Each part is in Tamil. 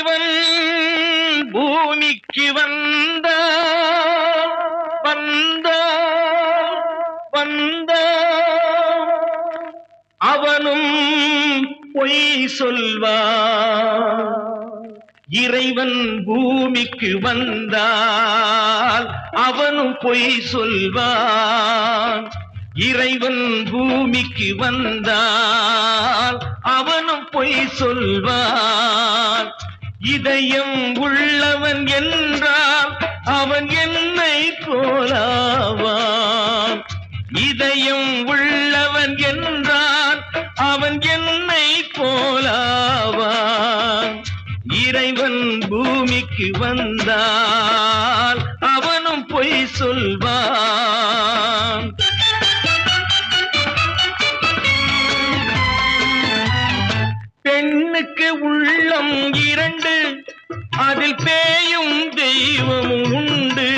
இவன் பூமிக்கு வந்த வந்த வந்த. அவனும் பொய் சொல்வான் இறைவன் பூமிக்கு வந்தால் அவனும் பொய் சொல்வான் இறைவன் பூமிக்கு வந்தால் அவனும் பொய் சொல்வான். இதயம் உள்ளவன் என்றால் அவன் என்னை போலாவான். இதயம் உள்ளவன் என்றால் அவன் என்னை போலாவான். இறைவன் பூமிக்கு வந்தால் அவனும் பொய் சொல்வான். பெண்ணுக்கு உள்ள உண்டு. அதில் பேயும் தெய்வமும் உண்டு.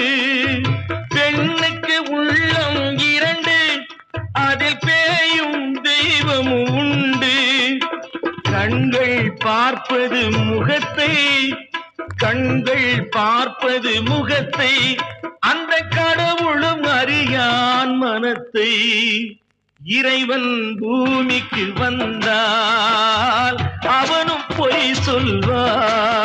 பெண்ணுக்கு உள்ளம் இரண்டு. அதில் பேயும் தெய்வமும் உண்டு. கண்கள் பார்ப்பது முகத்தை. கண்கள் பார்ப்பது முகத்தை. அந்த கடவுளும் அறியான் மனத்தை. இறைவன் பூமிக்கு வந்தால் அவனும் பொய் சொல்வான்.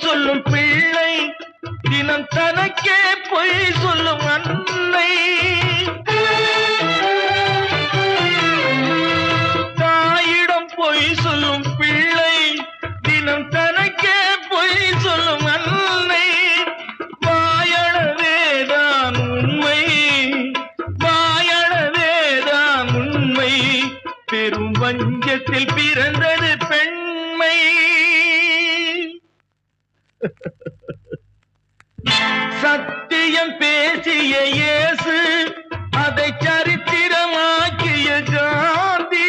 சொல்லும் பிள்ளை தினம் தனக்கே பொய் சொல்லும் அன்னை. தாயிடம் பொய் சொல்லும் பிள்ளை தினம் தனக்கே பொய் சொல்லும் அன்னை. வாயளவேதான் உண்மை வாயளவேதான் உண்மை. பெரும் வஞ்சத்தில் பிறந்தது பெண்மை. சத்தியம் பேசிய இயேசு அதை சரித்திரமாக்கிய காந்தி.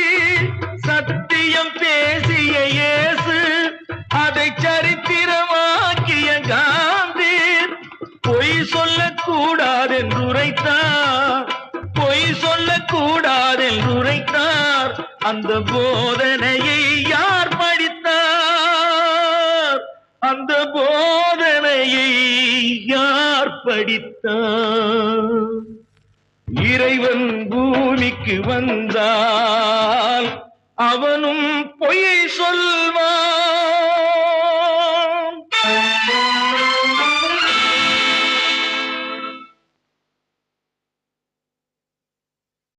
சத்தியம் பேசிய இயேசு அதை சரித்திரமாக்கிய காந்தி. பொய் சொல்லக்கூடாதென்று உரைத்தார். பொய் சொல்லக்கூடாதென்று உரைத்தார். அந்த போதனையை கதையை யார் படித்தார் இறைவன் பூமிக்கு வந்தால் அவனும் பொய் சொல்வான்.